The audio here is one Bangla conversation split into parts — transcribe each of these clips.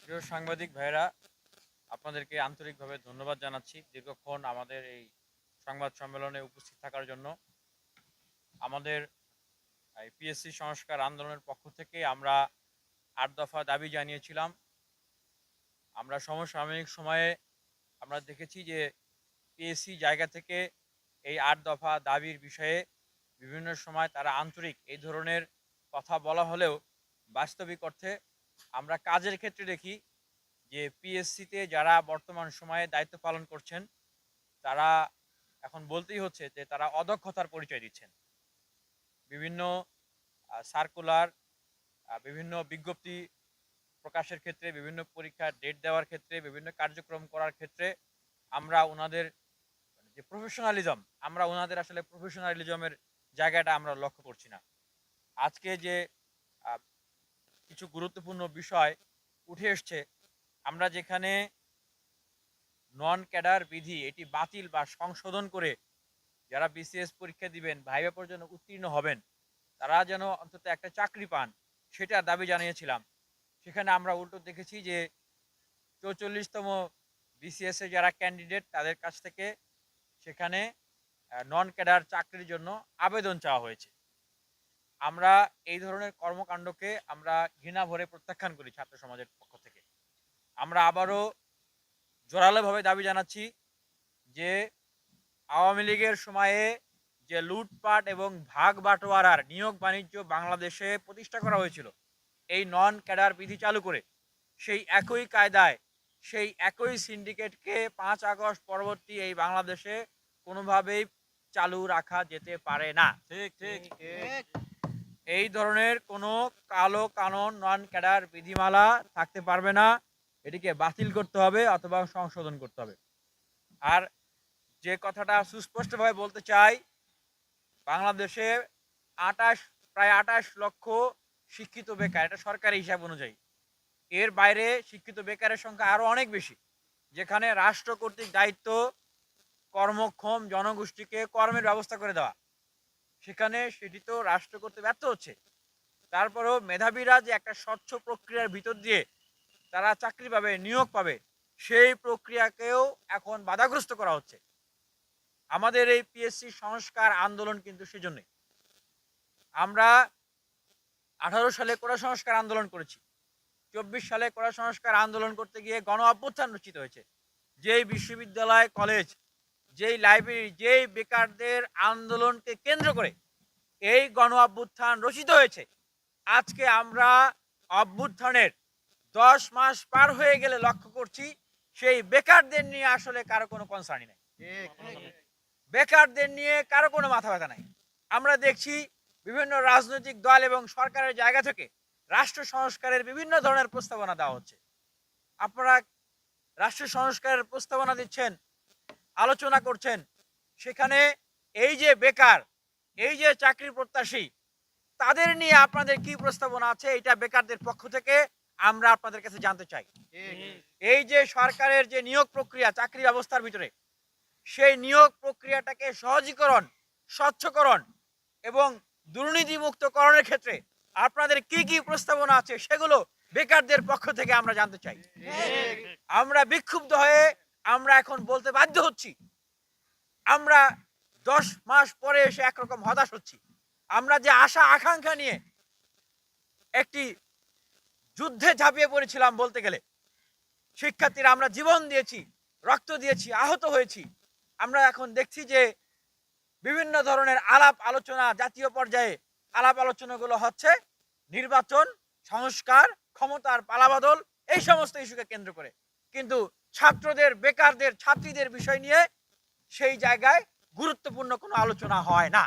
প্রিয় সাংবাদিক ভাইরা আপনাদেরকে আন্তরিকভাবে ধন্যবাদ জানাচ্ছি দীর্ঘক্ষণ আমাদের এই সংবাদ সম্মেলনে উপস্থিত থাকার জন্য। আমাদের পিএসসি সংস্কার আন্দোলনের পক্ষ থেকে আমরা আট দফা দাবি জানিয়েছিলাম। আমরা সমসাময়িক সময়ে আমরা দেখেছি যে পিএসসি জায়গা থেকে এই আট দফা দাবির বিষয়ে বিভিন্ন সময় তারা আন্তরিক এই ধরনের কথা বলা হলেও বাস্তবিক অর্থে আমরা কাজের ক্ষেত্রে দেখি যে পিএসসিতে যারা বর্তমান সময়ে দায়িত্ব পালন করছেন, তারা এখন বলতেই হচ্ছে যে তারা অদক্ষতার পরিচয় দিচ্ছেন। বিভিন্ন সার্কুলার বিভিন্ন বিজ্ঞপ্তি প্রকাশের ক্ষেত্রে, বিভিন্ন পরীক্ষার ডেট দেওয়ার ক্ষেত্রে, বিভিন্ন কার্যক্রম করার ক্ষেত্রে আমরা ওনাদের যে প্রফেশনালিজম আমরা ওনাদের আসলে প্রফেশনালিজমের জায়গাটা আমরা লক্ষ্য করছি না। আজকে যে কিছু গুরুত্বপূর্ণ বিষয় উঠে এসছে, আমরা যেখানে নন ক্যাডার বিধি, এটি বাতিল বা সংশোধন করে যারা বিসিএস পরীক্ষা দিবেন ভাইবা পর্যন্ত উত্তীর্ণ হবেন, তারা যেন অন্তত একটা চাকরি পান সেটা দাবি জানিয়েছিলাম। সেখানে আমরা উল্টো দেখেছি যে, চৌচল্লিশতম বিসিএস যারা ক্যান্ডিডেট তাদের কাছ থেকে সেখানে নন ক্যাডার চাকরির জন্য আবেদন চাওয়া হয়েছে। আমরা এই ধরনের কর্মকাণ্ডকে আমরা ঘৃণা ভরে প্রত্যাখ্যান করি ছাত্র সমাজের পক্ষ থেকে। আমরা আবারও জোরালোভাবে দাবি জানাচ্ছি যে আওয়ামী লীগের সময়ে যে লুটপাট এবং ভাগ বাটোয়ারার নিয়োগ বাণিজ্য বাংলাদেশে প্রতিষ্ঠা করা হয়েছিল, এই নন ক্যাডার বিধি চালু করে সেই একই কায়দায়, সেই একই সিন্ডিকেটকে পাঁচ আগস্ট পরবর্তী এই বাংলাদেশে কোনোভাবেই চালু রাখা যেতে পারে না। ঠিক ঠিক। এই ধরনের কোনো কালো কানুন নন ক্যাডার বিধিমালা থাকতে পারবে না। এটিকে বাতিল করতে হবে অথবা সংশোধন করতে হবে। আর যে কথাটা সুস্পষ্টভাবে বলতে চাই বাংলাদেশে আটাশ প্রায় আটাশ লক্ষ শিক্ষিত বেকার এটা সরকারি হিসাব অনুযায়ী। এর বাইরে শিক্ষিত বেকারের সংখ্যা আরও অনেক বেশি যেখানে রাষ্ট্র কর্তৃক দায়িত্ব কর্মক্ষম জনগোষ্ঠীকে কর্মের ব্যবস্থা করে দেওয়া। সেখানে সেটি তো রাষ্ট্র করতে ব্যর্থ হচ্ছে। তারপরেও মেধাবীরা যে একটা স্বচ্ছ প্রক্রিয়ার ভিতর দিয়ে তারা চাকরি পাবে, নিয়োগ পাবে, সেই প্রক্রিয়াকেও এখন বাধাগ্রস্ত করা হচ্ছে। আমাদের এই পিএসসি সংস্কার আন্দোলন কিন্তু সেজন্যই। আমরা আঠারো সালে কোটা সংস্কার আন্দোলন করেছি। চব্বিশ সালে কোটা সংস্কার আন্দোলন করতে গিয়ে গণ অভ্যুত্থান রচিত হয়েছে। যেই বিশ্ববিদ্যালয়, কলেজ যেই লাইব্রেরি, যেই বেকারদের আন্দোলনকে কেন্দ্র করে এই গণ অভ্যুত্থান রচিত হয়েছে, আজকে আমরা অভ্যুত্থানের দশ মাস পার হয়ে গেলে লক্ষ্য করছি, সেই বেকারদের নিয়ে আসলে কারও কোনো কনসার্নই নাই। বেকারদের নিয়ে কারও কোনো মাথা ব্যথা নাই। আমরা দেখছি বিভিন্ন রাজনৈতিক দল এবং সরকারের জায়গা থেকে রাষ্ট্র সংস্কারের বিভিন্ন ধরনের প্রস্তাবনা দেওয়া হচ্ছে। আপনারা রাষ্ট্র সংস্কারের প্রস্তাবনা দিচ্ছেন আলোচনা করছেন, সেখানে এই যে বেকার, এই যে চাকরি প্রত্যাশী, তাদের নিয়ে আপনাদের কি প্রস্তাবনা আছে? এটা বেকারদের পক্ষ থেকে আমরা আপনাদের কাছে জানতে চাই। এই যে সরকারের যে নিয়োগ প্রক্রিয়া, চাকরি ব্যবস্থার ভিতরে, সেই নিয়োগ প্রক্রিয়াটাকে সহজীকরণ, স্বচ্ছকরণ এবং দুর্নীতিমুক্তকরণের ক্ষেত্রে আপনাদের কি কি প্রস্তাবনা আছে? সেগুলো বেকারদের পক্ষ থেকে আমরা জানতে চাই। আমরা বিক্ষুব্ধ হয়ে আমরা এখন বলতে বাধ্য হচ্ছি। আমরা দশ মাস পরে এসে একরকম হতাশ হচ্ছি। আমরা যে আশা, আকাঙ্ক্ষা নিয়ে একটি যুদ্ধে ঝাঁপিয়ে পড়েছিলাম বলতে গেলে, শিক্ষার্থীরা আমরা জীবন দিয়েছি, রক্ত দিয়েছি, আহত হয়েছি। আমরা এখন দেখছি যে বিভিন্ন ধরনের আলাপ আলোচনা, জাতীয় পর্যায়ে আলাপ আলোচনাগুলো হচ্ছে নির্বাচন, সংস্কার, ক্ষমতার পালাবদল, এই সমস্ত ইস্যুকে কেন্দ্র করে। কিন্তু ছাত্রদের বেকারদের ছাত্রীদের বিষয় নিয়ে সেই জায়গায় গুরুত্বপূর্ণ কোনো আলোচনা হয় না।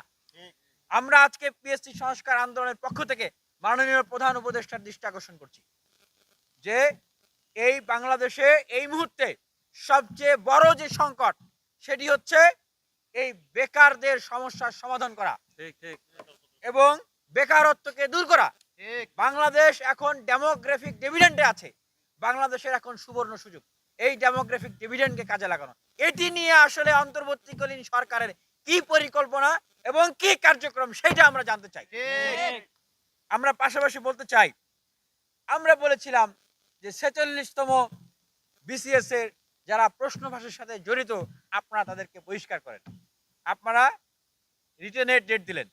আমরা আজকে পিএসসি সংস্কার আন্দোলনের পক্ষ থেকে মাননীয় প্রধান উপদেষ্টার দৃষ্টি আকর্ষণ করছি যে এই বাংলাদেশে এই মুহূর্তে সবচেয়ে বড় যে সংকট সেটি হচ্ছে এই বেকারদের সমস্যার সমাধান করা এবং বেকারত্বকে দূর করা। বাংলাদেশ এখন ডেমোগ্রাফিক ডিভিডেন্ডে আছে। বাংলাদেশের এখন সুবর্ণ সুযোগ। এই ডেমোগ্রাফিক ডিভিডেন্ডকে কাজে লাগানো। এটি নিয়ে আসলে অন্তর্বর্তীকালীন সরকারের কি পরিকল্পনা এবং কি কার্যক্রম সেটা আমরা জানতে চাই। আমরা পাশাপাশি বলতে চাই আমরা বলেছিলাম যে ছেচল্লিশতম বিসিএস এর যারা প্রশ্ন ভাষার সাথে জড়িত আপনারা তাদেরকে বহিষ্কার করেন। আপনারা রিটেনের ডেট দিলেন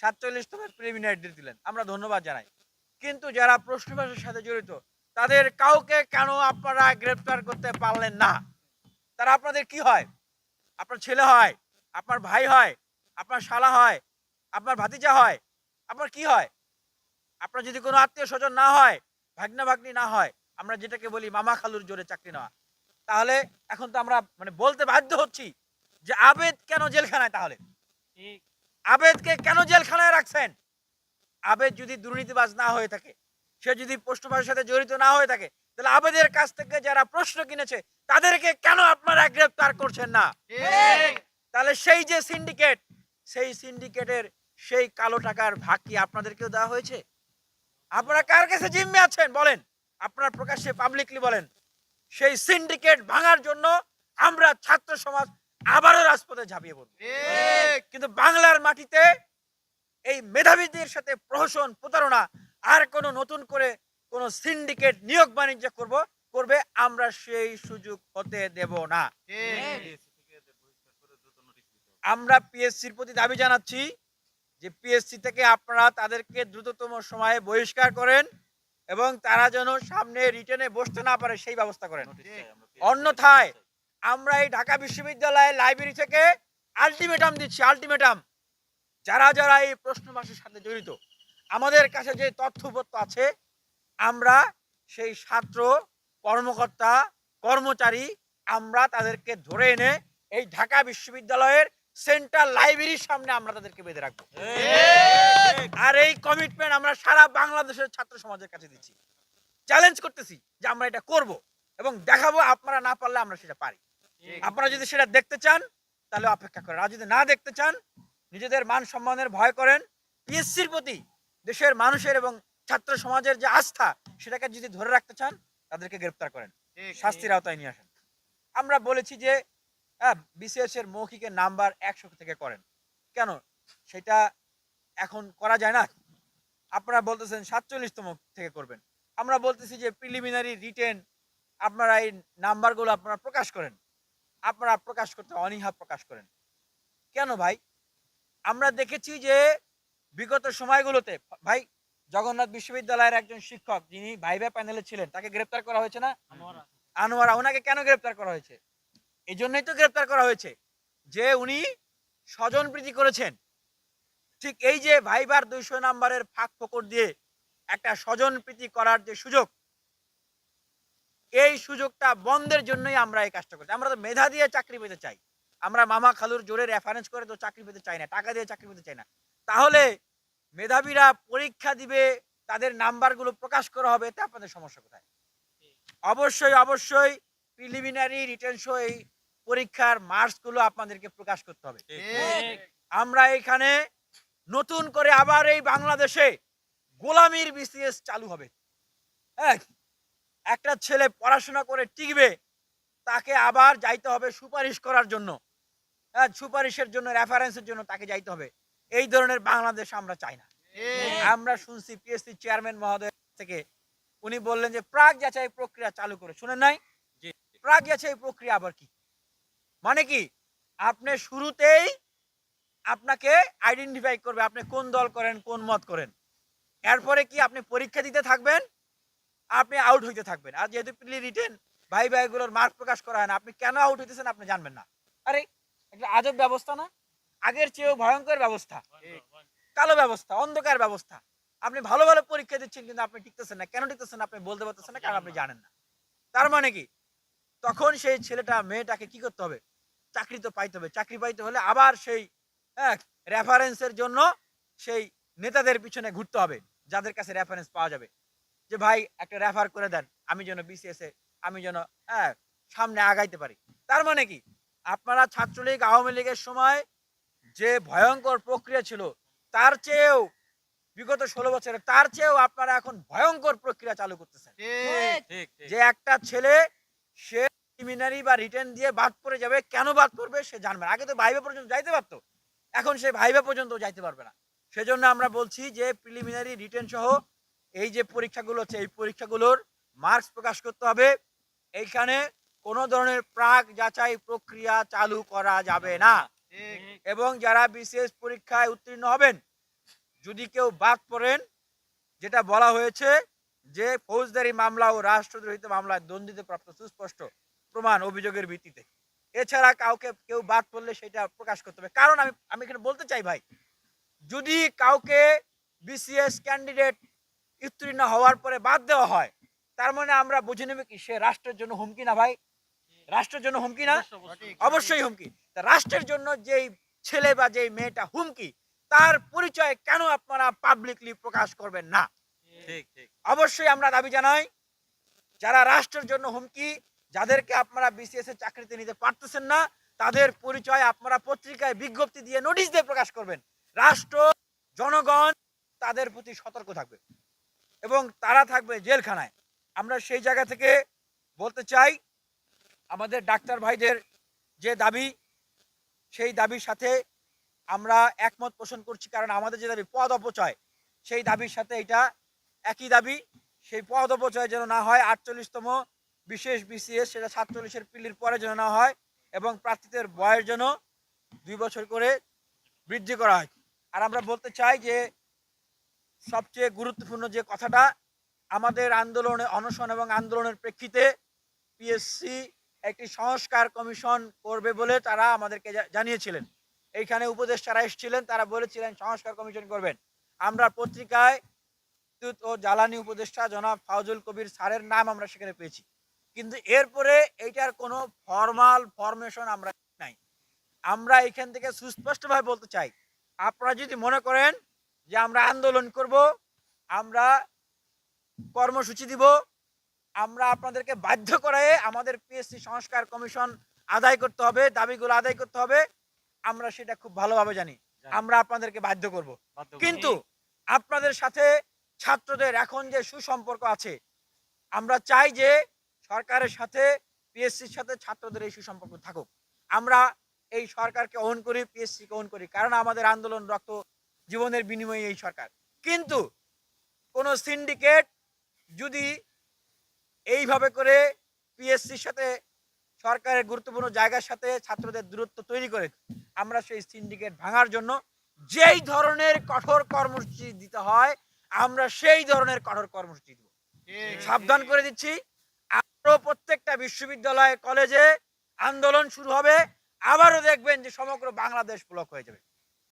সাতচল্লিশতম প্রিলিমিনারি ডেট দিলেন। আমরা ধন্যবাদ জানাই। কিন্তু যারা প্রশ্ন সাথে জড়িত তাদের কাউকে কেন আপনারা গ্রেপ্তার করতে পারলেন না? তারা আপনাদের কি হয়? আপনার ছেলে হয় আপনার ভাই হয় আপনার শালা হয় আপনার ভাতিজা হয় আপনার কি হয়? আপনার যদি কোনো আত্মীয় স্বজন না হয় ভাগ্না ভাগ্নি না হয় আমরা যেটাকে বলি মামা খালুর জোরে চাকরি নেওয়া। তাহলে এখন তো আমরা মানে বলতে বাধ্য হচ্ছি যে আবেদ কেন জেলখানায় তাহলে? আবেদকে কেন জেলখানায় রাখছেন? আবেদ যদি দুর্নীতিবাজ না হয়ে থাকে সে যদি প্রশ্নভাষার সাথে জড়িত না হয়ে থাকে তাহলে আবেদের কাছ থেকে যারা প্রশ্ন কিনেছে তাদেরকে কেন আপনারা গ্রেফতার করছেন না? তাহলে সেই যে সিন্ডিকেট সেই সিন্ডিকেটের সেই কালো টাকার ভাগ কি আপনাদেরকেও দেওয়া হয়েছে? আপনারা কার কাছে জিম্মে আছেন? বলেন। আপনারা প্রকাশ্যে পাবলিকলি বলেন। সেই সিন্ডিকেট ভাঙার জন্য আমরা ছাত্র সমাজ আবারও রাজপথে ঝাঁপিয়ে পড়ব। কিন্তু বাংলার মাটিতে এই মেধাবীদের সাথে প্রহসন প্রতারণা আর কোনো নতুন করে কোনো সিন্ডিকেট নিয়োগ বাণিজ্য করব, করবে, আমরা সেই সুযোগ হতে দেব না। আমরা পিএসসির প্রতি দাবি জানাচ্ছি যে পিএসসি থেকে আপনারা তাদেরকে দ্রুততম সময়ে বহিষ্কার করেন এবং তারা যেন সামনে রিটেনে বসতে না পারে সেই ব্যবস্থা করেন। অন্যথায় আমরা এই ঢাকা বিশ্ববিদ্যালয়ের লাইব্রেরি থেকে আলটিমেটাম দিচ্ছি আলটিমেটাম যারা যারা এই প্রশ্ন ভাষার সাথে জড়িত আমাদের কাছে যে তথ্যপত্র আছে, আমরা সেই ছাত্র, কর্মকর্তা, কর্মচারী, আমরা তাদেরকে ধরে এনে এই ঢাকা বিশ্ববিদ্যালয়ের সেন্ট্রাল লাইব্রেরির সামনে আমরা তাদেরকে বেঁধে রাখব। আর এই কমিটমেন্ট আমরা সারা বাংলাদেশের ছাত্র সমাজের কাছে দিচ্ছি। চ্যালেঞ্জ করতেছি যে আমরা এটা করব এবং দেখাবো আপনারা না পারলে আমরা সেটা পারি। আপনারা যদি সেটা দেখতে চান, তাহলে অপেক্ষা করেন। আর যদি না দেখতে চান, নিজেদের মান সম্মানের ভয় করেন। পিএসসির প্রতি দেশের মানুষের এবং ছাত্র সমাজের যে আস্থা সেটাকে যদি ধরে রাখতে চান তাদেরকে গ্রেপ্তার করেন। শাস্তির আওতায় নিয়ে আসেন। আমরা বলেছি যে বিসিএস এর মৌখিকের নাম্বার একশো থেকে করেন। কেন? সেটা এখন করা যায় না। আপনারা বলতেছেন সাতচল্লিশতম থেকে করবেন। আমরা বলতেছি যে প্রিলিমিনারি রিটেন আপনারা এই নাম্বারগুলো আপনারা প্রকাশ করেন। আপনারা প্রকাশ করতে অনীহা প্রকাশ করেন। কেন ভাই? আমরা দেখেছি যে বিগত সময়গুলোতে ভাই জগন্নাথ বিশ্ববিদ্যালয়ের একজন শিক্ষক যিনি ভাইভা প্যানেলে ছিলেন তাকে গ্রেপ্তার করা হয়েছে না? আনোয়ারা। ওনাকে কেন গ্রেপ্তার করা হয়েছে? এই জন্যই তো গ্রেপ্তার করা হয়েছে যে উনি স্বজন প্রীতি করেছেন। ঠিক এই যে ভাইবার দুইশো নাম্বারের ফাঁক ফোকর দিয়ে একটা স্বজন প্রীতি করার যে সুযোগ এই সুযোগটা বন্ধের জন্যই আমরা এই কাজটা করছি। আমরা তো মেধা দিয়ে চাকরি পেতে চাই। আমরা মামা খালুর জোরে রেফারেন্স করে তো চাকরি পেতে চাই না টাকা দিয়ে চাকরি পেতে চাই না। তাহলে মেধাবীরা পরীক্ষা দিবে তাদের নাম্বারগুলো প্রকাশ করা হবে তা আপনাদের সমস্যা কোথায়? অবশ্যই অবশ্যই প্রিলিমিনারি রিটেন সহ এই পরীক্ষার মার্কসগুলো আপনাদেরকে প্রকাশ করতে হবে। আমরা এখানে নতুন করে আবার এই বাংলাদেশে গোলামির বিসিএস চালু হবে। হ্যাঁ একটা ছেলে পড়াশোনা করে টিকবে তাকে আবার যাইতে হবে সুপারিশ করার জন্য। হ্যাঁ সুপারিশের জন্য রেফারেন্সের জন্য তাকে যাইতে হবে। এই ধরনের বাংলাদেশ আমরা চাই না। আমরা শুনছি পিএসসি চেয়ারম্যান মহোদয় থেকে উনি বললেন যে প্রাক যাচাই প্রক্রিয়া চালু করে শুনেন নাই? প্রাক যাচাই প্রক্রিয়া আবার কি? মানে কি? আপনি শুরুতেই আপনাকে আইডেন্টিফাই করবে আপনি কোন দল করেন কোন মত করেন। এরপরে কি আপনি পরীক্ষা দিতে থাকবেন? আপনি আউট হইতে থাকবেন। আর যেহেতু প্রিলি রিটেন ভাই ভাইগুলোর মার্ক প্রকাশ করা হয় না আপনি কেন আউট হইতেছেন আপনি জানবেন না। আরে একটা আজব ব্যবস্থা না? আগের চেয়েও ভয়ঙ্কর ব্যবস্থা। কালো ব্যবস্থা অন্ধকার ব্যবস্থা। আপনি ভালো ভালো পরীক্ষা দিচ্ছেন কিন্তু আপনি টিকতেছেন না। কেন টিকতেছেন না? আপনি বলতে পারতেছেন না কারণ আপনি জানেন না। তার মানে কি? তখন সেই ছেলেটা মেয়েটাকে কি করতে হবে? চাকরি তো পাইতে হবে। চাকরি পাইতে হলে আবার সেই হ্যাঁ রেফারেন্সের জন্য সেই নেতাদের পিছনে ঘুরতে হবে যাদের কাছে রেফারেন্স পাওয়া যাবে। যে ভাই একটা রেফার করে দেন। আমি যেন বিসিএস এ আমি যেন হ্যাঁ সামনে আগাইতে পারি। তার মানে কি? আপনারা ছাত্রলীগ আওয়ামী লীগের সময় যে ভয়ঙ্কর প্রক্রিয়া ছিল তার চেয়েও বিগত ষোলো বছরে তার চেয়েও আপনারা এখন ভয়ঙ্কর প্রক্রিয়া চালু করতেছেন। যে একটা ছেলে সে প্রিলিমিনারি বা রিটেন দিয়ে বাদ পড়ে যাবে কেন বাদ পড়বে সে জানবে আগে তো বাইবে পর্যন্ত যাইতে পারতো এখন সে ভাইবা পর্যন্ত যাইতে পারবে না। সেজন্য আমরা বলছি যে প্রিলিমিনারি রিটেন সহ এই যে পরীক্ষাগুলো হচ্ছে এই পরীক্ষাগুলোর মার্কস প্রকাশ করতে হবে। এইখানে কোনো ধরনের প্রাক যাচাই প্রক্রিয়া চালু করা যাবে না। এবং যারা বিসিএস পরীক্ষায় উত্তীর্ণ হবেন যদি কেউ বাদ পড়েন যেটা বলা হয়েছে যে ফৌজদারি মামলা ও রাষ্ট্রদ্রোহিত মামলায় দণ্ডিত প্রাপ্ত সুস্পষ্ট প্রমাণ অভিযোগের ভিত্তিতে। এছাড়া কাউকে কেউ বাদ পড়লে সেটা প্রকাশ করতে হবে। কারণ আমি আমি এখানে বলতে চাই ভাই যদি কাউকে বিসিএস ক্যান্ডিডেট উত্তীর্ণ হওয়ার পরে বাদ দেওয়া হয় তার মানে আমরা বুঝে নেব কি সে রাষ্ট্রের জন্য হুমকি না ভাই? রাষ্ট্রের জন্য হুমকি না? অবশ্যই হুমকি। রাষ্ট্রের জন্য যেই ছেলে বা যেই মেয়েটা হুমকি তার পরিচয় কেন আপনারা পাবলিকলি প্রকাশ করবেন না? অবশ্যই আমরা দাবি জানাই যারা রাষ্ট্রের জন্য হুমকি যাদেরকে আপনারা বিসিএস এর চাকরিতে নিতে পারতেছেন না তাদের পরিচয় আপনারা পত্রিকায় বিজ্ঞপ্তি দিয়ে নোটিশ দিয়ে প্রকাশ করবেন। রাষ্ট্র জনগণ তাদের প্রতি সতর্ক থাকবে এবং তারা থাকবে জেলখানায়। আমরা সেই জায়গা থেকে বলতে চাই আমাদের ডাক্তার ভাইদের যে দাবি সেই দাবির সাথে আমরা একমত পোষণ করছি, কারণ আমাদের যে দাবি পদ অপচয়, সেই দাবির সাথে এটা একই দাবি। সেই পদ অপচয় যেন না হয়, আটচল্লিশতম বিশেষ বিসিএস, সেটা সাতচল্লিশের পিলির পরে যেন না হয় এবং প্রার্থীদের বয়স যেন দুই বছর করে বৃদ্ধি করা হয়। আর আমরা বলতে চাই যে, সবচেয়ে গুরুত্বপূর্ণ যে কথাটা, আমাদের আন্দোলনে অনশন এবং আন্দোলনের প্রেক্ষিতে পিএসসি একটি সংস্কার কমিশন করবে বলে তারা আমাদেরকে জানিয়েছিলেন। এইখানে উপদেষ্টারা এসেছিলেন, তারা বলেছিলেন সংস্কার কমিশন করবেন। আমরা পত্রিকায় বিদ্যুৎ ও জ্বালানি উপদেষ্টা জনাব ফাউজুল কবির স্যারের নাম আমরা সেখানে পেয়েছি। কিন্তু এরপরে এইটার কোনো ফর্মাল ফরমেশন আমরা নাই। আমরা এখান থেকে সুস্পষ্টভাবে বলতে চাই, আপনারা যদি মনে করেন যে আমরা আন্দোলন করব, আমরা কর্মসূচি দিব আমরা আপনাদেরকে বাধ্য করায় আমাদের পিএসসি সংস্কার কমিশন আদায় করতে হবে দাবিগুলো আদায় করতে হবে। আমরা সেটা খুব ভালোভাবে জানি। আমরা আপনাদেরকে বাধ্য করব। কিন্তু আপনাদের সাথে ছাত্রদের এখন যে সুসম্পর্ক আছে আমরা চাই যে সরকারের সাথে পিএসসির সাথে ছাত্রদের এই সুসম্পর্ক থাকুক। আমরা এই সরকারকে অন করি পিএসসিকে অন করি কারণ আমাদের আন্দোলন রক্ত জীবনের বিনিময়ে এই সরকার। কিন্তু কোন সিন্ডিকেট যদি এইভাবে করে পিএসসির সাথে সরকারের গুরুত্বপূর্ণ জায়গার সাথে ছাত্রদের দূরত্ব তৈরি করে আমরা সেই সিন্ডিকেট ভাঙার জন্য যেই ধরনের কঠোর কর্মসূচি দিতে হয় আমরা সেই ধরনের কঠোর কর্মসূচি দিব। সাবধান করে দিচ্ছি। আরও প্রত্যেকটা বিশ্ববিদ্যালয় কলেজে আন্দোলন শুরু হবে। আবারও দেখবেন যে সমগ্র বাংলাদেশ ব্লক হয়ে যাবে।